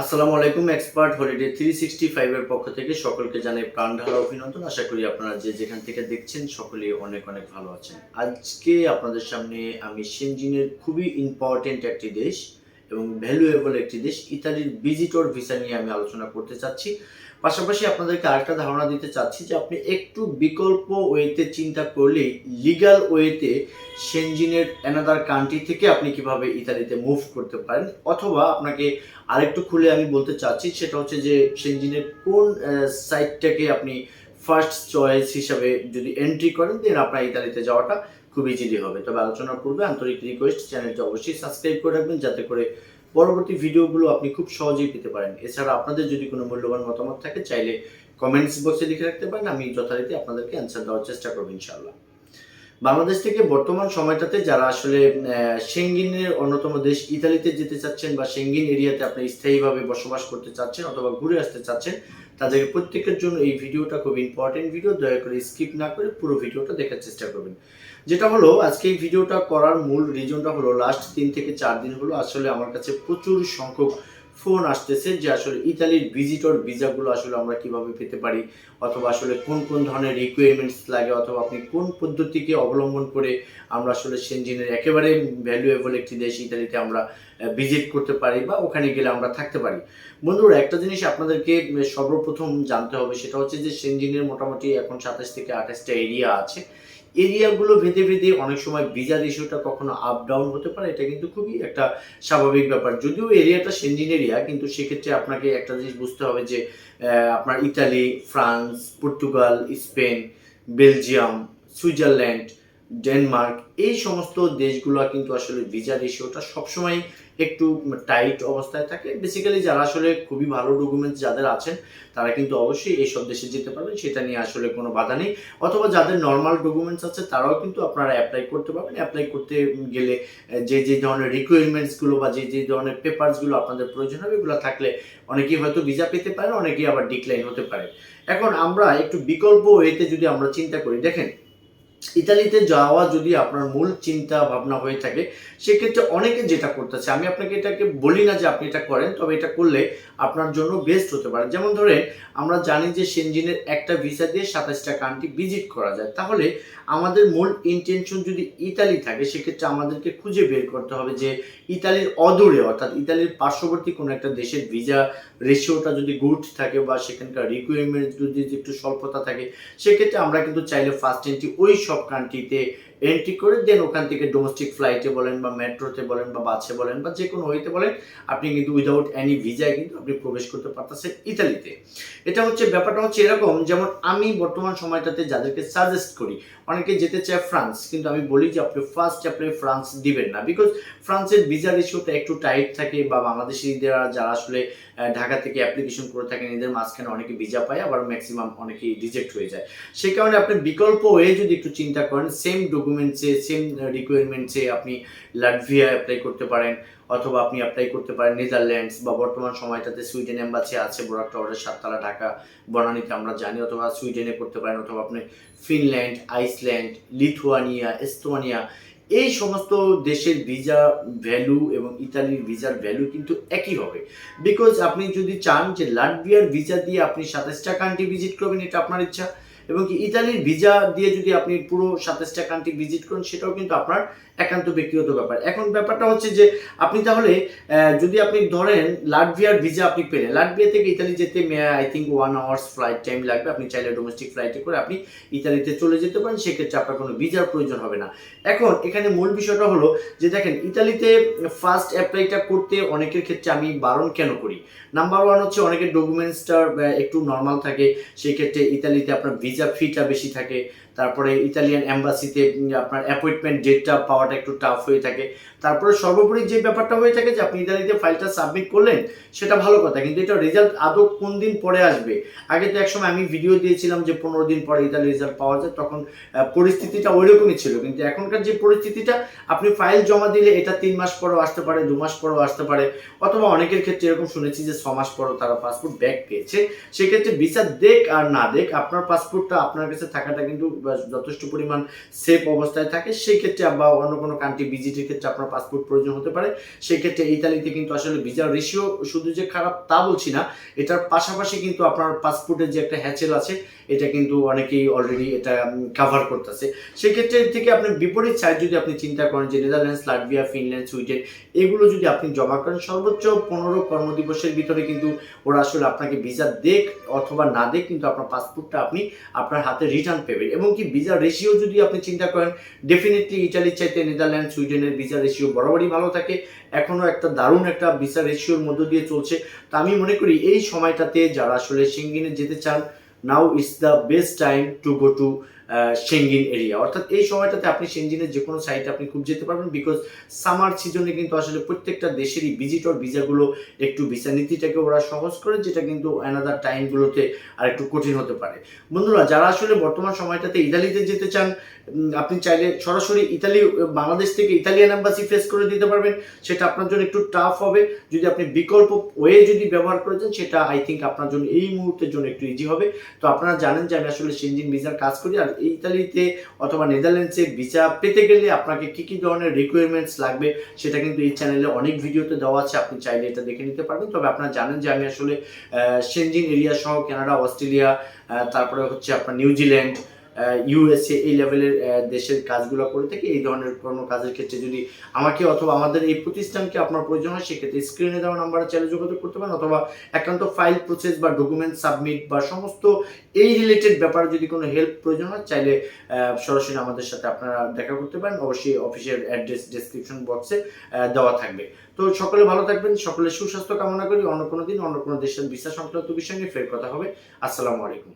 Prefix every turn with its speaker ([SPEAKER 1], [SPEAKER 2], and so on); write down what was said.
[SPEAKER 1] আসসালামু আলাইকুম, expert holiday three sixty ফাইভের পক্ষ থেকে সকলকে জানাই প্রাণ ঢালা অভিনন্দন। আশা করি আপনারা যে যেখান থেকে দেখছেন সকলেই অনেক অনেক ভালো আছেন। আজকে আপনাদের সামনে আমি সেনজিনের খুবই ইম্পর্টেন্ট একটি দেশ এবং ভ্যালুয়েবল একটি দেশ, ইতালির ভিজিটর ভিসা নিয়ে আমি আলোচনা করতে চাচ্ছি। পাশাপাশি আপনাদেরকে আরেকটা ধারণা দিতে চাচ্ছি যে আপনি একটু বিকল্প ওয়েতে চিন্তা করলে লিগাল ওয়েতে সেনজিনের অ্যানাদার কান্ট্রি থেকে আপনি কীভাবে ইতালিতে মুভ করতে পারেন, অথবা আপনাকে আরেকটু খুলে আমি বলতে চাচ্ছি সেটা হচ্ছে যে সেনজিনের কোন সাইটটাকে আপনি ফার্স্ট চয়েস হিসাবে যদি এন্ট্রি করেন দেন আপনার ইতালিতে যাওয়াটা খুব ইজিলি হবে। তবে আলোচনার পূর্বে আন্তরিক রিকোয়েস্ট চ্যানেলটি অবশ্যই সাবস্ক্রাইব করে রাখবেন, যাতে করে পরবর্তী ভিডিওগুলো আপনি খুব সহজেই পেতে পারেন। এছাড়া আপনাদের যদি কোনো মূল্যবান মতামত থাকে, চাইলে কমেন্টস বক্সে লিখে রাখতে পারেন। আমি যথারীতি আপনাদেরকে অ্যান্সার দেওয়ার চেষ্টা করব, ইনশাআল্লাহ। বাংলাদেশ থেকে বর্তমান সময়টাতে যারা আসলে সেঙ্গিনের অন্যতম দেশ ইতালিতে যেতে চাচ্ছেন বা সেঙ্গিন এরিয়াতে আপনি স্থায়ীভাবে বসবাস করতে চাচ্ছেন অথবা ঘুরে আসতে চাচ্ছেন, তাদের প্রত্যেকের জন্য এই ভিডিওটা খুব ইম্পর্টেন্ট ভিডিও দয়া করে স্কিপ না করে পুরো ভিডিওটা দেখার চেষ্টা করবেন। যেটা হলো, আজকে এই ভিডিওটা করার মূল রিজনটা হলো লাস্ট তিন থেকে চার দিন হলো আসলে আমার কাছে প্রচুর সংখ্যক ফোন আসতেছে যে আসলে ইতালির ভিজিটর ভিসাগুলো আসলে আমরা কীভাবে পেতে পারি? অথবা আসলে কোন কোন ধরনের রিকোয়ারমেন্টস লাগে? অথবা আপনি কোন পদ্ধতিকে অবলম্বন করে আমরা আসলে সেনজিনের একেবারে ভ্যালুয়েবল একটি দেশ ইতালিতে আমরা ভিজিট করতে পারি বা ওখানে গেলে আমরা থাকতে পারি? বন্ধুরা, একটা জিনিস আপনাদেরকে সর্বপ্রথম জানতে হবে সেটা হচ্ছে যে সেনজিনের মোটামুটি এখন সাতাশ থেকে আঠাশটা এরিয়া আছে। এরিয়াগুলো ভেদে ভেদে অনেক সময় ভিজা রেশিওটা কখনো আপ ডাউন হতে পারে, এটা কিন্তু খুবই একটা স্বাভাবিক ব্যাপার। যদিও এরিয়াটা সেন্ডিন এরিয়া কিন্তু সেক্ষেত্রে আপনাকে একটা জিনিস বুঝতে হবে যে আপনার Italy France Portugal Spain Belgium Switzerland Denmark, এই সমস্ত দেশগুলো কিন্তু আসলে ভিজার ইস্যুটা সবসময় একটু টাইট অবস্থায় থাকে। বেসিক্যালি যারা আসলে খুবই ভালো ডকুমেন্টস যাদের আছেন, তারা কিন্তু অবশ্যই এই সব দেশে যেতে পারবেন, সেটা নিয়ে আসলে কোনো বাধা নেই। অথবা যাদের নর্মাল ডকুমেন্টস আছে, তারাও কিন্তু আপনারা অ্যাপ্লাই করতে পারবেন। অ্যাপ্লাই করতে গেলে যে যে ধরনের রিকোয়ারমেন্টসগুলো বা যে যে ধরনের পেপারসগুলো আপনাদের প্রয়োজন হবে, এগুলো থাকলে অনেকেই হয়তো ভিসা পেতে পারেন অনেকেই আবার ডিক্লাইন হতে পারে। এখন আমরা একটু বিকল্প ওয়েতে যদি আমরা চিন্তা করি, দেখেন ইতালিতে যাওয়া যদি আপনার মূল চিন্তা ভাবনা হয়ে থাকে, সেক্ষেত্রে অনেকে যেটা করতেছে, আমি আপনাকে এটাকে বলি না যে আপনি এটা করেন, তবে এটা করলে আপনার জন্য বেস্ট হতে পারে। যেমন ধরেন, আমরা জানি যে সেনজিনের একটা ভিসা দিয়ে সাতাশটা কান্ট্রি ভিজিট করা যায়। তাহলে আমাদের মূল ইন্টেনশন যদি ইতালি থাকে, সেক্ষেত্রে আমাদেরকে খুঁজে বের করতে হবে যে ইতালির অদূরে, অর্থাৎ ইতালির পার্শ্ববর্তী কোনো একটা দেশের ভিসা রেশিওটা যদি গুড থাকে বা সেখানকার রিকোয়ারমেন্ট যদি একটু স্বল্পতা থাকে, সেক্ষেত্রে আমরা কিন্তু চাইলে ফার্স্ট এন্ট্রি ওই সব কান্ট্রিতে এন্ট্রি করে দেন ওখান থেকে ডোমেস্টিক ফ্লাইটে বলেন বা মেট্রোতে বলেন বা বাসে বলেন বা যে কোনো ওয়েতে বলেন, আপনি কিন্তু উইদাউট এনি ভিজায় কিন্তু আপনি প্রবেশ করতে পারতেছেন ইতালিতে। এটা হচ্ছে ব্যাপারটা হচ্ছে এরকম, যেমন আমি বর্তমান সময়টাতে যাদেরকে সাজেস্ট করি, অনেকে যেতে চায় ফ্রান্স কিন্তু আমি বলি যে আপনি ফার্স্ট আপনি ফ্রান্স দিবেন না বিকজ ফ্রান্সের ভিসার ইস্যুটা একটু টাইট থাকে বা বাংলাদেশিরা যারা আসলে ঢাকা থেকে অ্যাপ্লিকেশন করে থাকেন, এদের মাঝখানে অনেকে ভিসা পায়, আবার ম্যাক্সিমাম অনেকেই রিজেক্ট হয়ে যায়। সেই কারণে আপনি বিকল্প হয়ে যদি একটু চিন্তা করেন সেম ডকুমেন্টসে সেম রিকোয়ারমেন্টসে আপনি লাটভিয়া অ্যাপ্লাই করতে পারেন, অথবা আপনি অ্যাপ্লাই করতে পারেন নেদারল্যান্ডস বা বর্তমান সময়টাতে সুইডেন এম্বাসি আছে, বড় একটা অর্ডার সাততলা ঢাকা, বনানীতে আমরা জানি, অথবা সুইডেনে করতে পারেন, অথবা আপনি ফিনল্যান্ড আইসল্যান্ড লিথুয়ানিয়া এস্তোনিয়া এই সমস্ত দেশের ভিসা ভ্যালু এবং ইতালির ভিসার ভ্যালু কিন্তু একই হবে। বিকজ আপনি যদি চান যে লাটভিয়ার ভিসা দিয়ে আপনি সাতাশটা কান্ট্রি ভিজিট করবেন, এটা আপনার ইচ্ছা এবং কি ইতালির ভিসা দিয়ে যদি আপনি পুরো সাতাশটা কান্ট্রি ভিজিট করেন, সেটাও কিন্তু আপনার একান্ত ব্যক্তিগত ব্যাপার। এখন ব্যাপারটা হচ্ছে যে, আপনি তাহলে যদি আপনি ধরেন লাটভিয়ার ভিসা আপনি পেলেন, লাটভিয়া থেকে ইতালি যেতে I think one hours flight time লাগবে, আপনি চাইলে ডোমেস্টিক ফ্লাইটে করে আপনি ইতালিতে চলে যেতে পারেন, সেক্ষেত্রে আপনার কোনো ভিসার প্রয়োজন হবে না। এখন এখানে মূল বিষয়টা হলো যে, দেখেন ইতালিতে ফার্স্ট অ্যাপ্লাইটা করতে অনেকের ক্ষেত্রে আমি বারণ কেন করি? নাম্বার ওয়ান হচ্ছে অনেকের ডকুমেন্টসটা একটু নর্মাল থাকে সেই ক্ষেত্রে ইতালিতে আপনার ভিসা ফিটা বেশি থাকে। তারপরে ইতালিয়ান অ্যাম্বাসিতে আপনার অ্যাপয়েন্টমেন্ট ডেটটা পাওয়াটা একটু টাফ হয়ে থাকে। তারপরে সর্বোপরি যে ব্যাপারটা হয়ে থাকে যে আপনি ইতালিতে ফাইলটা সাবমিট করলেন, সেটা ভালো কথা, কিন্তু এটা রেজাল্ট আদৌ কোন দিন পরে আসবে? আগে তো একসময় আমি ভিডিও দিয়েছিলাম যে পনেরো দিন পরে ইতালি রেজাল্ট পাওয়া যায়, তখন পরিস্থিতিটা ওই রকমই ছিল। কিন্তু এখনকার যে পরিস্থিতিটা, আপনি ফাইল জমা দিলে এটা তিন মাস পরেও আসতে পারে, দু মাস পরেও আসতে পারে, অথবা অনেকের ক্ষেত্রে এরকম শুনেছি যে ছ মাস পরও তারা পাসপোর্ট ব্যাক পেয়েছে। সেক্ষেত্রে ভিসা দেখ আর না দেখ, আপনার পাসপোর্টটা আপনার কাছে থাকাটা কিন্তু বা যথেষ্ট পরিমাণ সেফ অবস্থায় থাকে সেই ক্ষেত্রে বা অন্য কোনো কান্ট্রি ভিজিটের ক্ষেত্রে আপনার পাসপোর্ট প্রয়োজন হতে পারে। সেই ক্ষেত্রে ইতালিতে কিন্তু আসলে ভিসার রেশিও শুধু যে খারাপ তা বলছি না, এটার পাশাপাশি কিন্তু আপনার পাসপোর্টের যে একটা হ্যাচেল আছে, এটা কিন্তু অনেকেই অলরেডি এটা কাভার করতেছে। সেক্ষেত্রে থেকে আপনি বিপরীত সাইড যদি আপনি চিন্তা করেন যে নেদারল্যান্ডস লাটভিয়া ফিনল্যান্ড সুইডেন এগুলো যদি আপনি জমা করেন, সর্বোচ্চ পনেরো কর্মদিবসের ভিতরে কিন্তু ওরা আসলে আপনাকে ভিসা দেখ অথবা না দেখ কিন্তু আপনার পাসপোর্টটা আপনি আপনার হাতে রিটার্ন পাবেন। এবং কি ভিসা রেশিও যদি আপনি চিন্তা করেন ডেফিনেটলি ইটালির চাইতে নেদারল্যান্ড, সুইডেনের ভিসা রেশিও বরাবরই ভালো থাকে। এখনও একটা দারুণ একটা ভিসা রেশিওর মধ্য দিয়ে চলছে। তা আমি মনে করি এই সময়টাতে যারা আসলে সিঙ্গিনে যেতে চান now is the best time to go to Schengen area অর্থাৎ এই সময়টাতে আপনি সেঞ্জিনের যে কোনো সাইটে আপনি খুব যেতে পারবেন বিকজ সামার সিজনে কিন্তু আসলে প্রত্যেকটা দেশেরই ভিজিটর ভিসাগুলো একটু ভিসা নীতিটাকে ওরা সহজ করে, যেটা কিন্তু অ্যানাদার টাইমগুলোতে আর একটু কঠিন হতে পারে। বন্ধুরা, যারা আসলে বর্তমান সময়টাতে ইতালিতে যেতে চান আপনি চাইলে সরাসরি ইতালি, বাংলাদেশ থেকে ইতালিয়ান এম্বাসি ফেস করে দিতে পারবেন। সেটা আপনার জন্য একটু টাফ হবে। যদি আপনি বিকল্প ওয়ে যদি ব্যবহার করেছেন সেটা আই থিঙ্ক আপনার জন্য এই মুহূর্তের জন্য একটু ইজি হবে। তো আপনারা জানেন যে আমি আসলে সেনজিন ভিসার কাজ করি আর ইতালিতে অথবা নেদারল্যান্ডসে ভিসা পেতে গেলে আপনাকে কী কী ধরনের রিকোয়ারমেন্টস লাগবে, সেটা কিন্তু এই চ্যানেলে অনেক ভিডিওতে দেওয়া আছে, আপনি চাইলে এটা দেখে নিতে পারবেন। তবে আপনারা জানেন যে আমি আসলে সেনজিন এরিয়া সহ কানাডা অস্ট্রেলিয়া তারপরে হচ্ছে আপনার নিউজিল্যান্ড ইউএসএ এই লেভেলের দেশের কাজগুলো করে থাকি, এই ধরনের কোনো কাজের ক্ষেত্রে যদি আমাকে অথবা আমাদের এই প্রতিষ্ঠানকে আপনার প্রয়োজন হয়, সেক্ষেত্রে স্ক্রিনে দেওয়া নাম্বারে চাইলে যোগাযোগ করতে পারেন, অথবা একান্ত ফাইল প্রসেস বা ডকুমেন্ট সাবমিট বা সমস্ত এই রিলেটেড ব্যাপারে যদি কোনো হেল্প প্রয়োজন হয়, চাইলে সরাসরি আমাদের সাথে আপনারা দেখা করতে পারেন, অবশ্যই অফিসের অ্যাড্রেস ডেসক্রিপশন বক্সে দেওয়া থাকবে। তো সকলে ভালো থাকবেন সকলের সুস্বাস্থ্য কামনা করি, অন্য কোনো দিন অন্য কোনো দেশের বিশ্বাস সংক্রান্ত বিষয় নিয়ে ফের কথা হবে। আসসালামু আলাইকুম।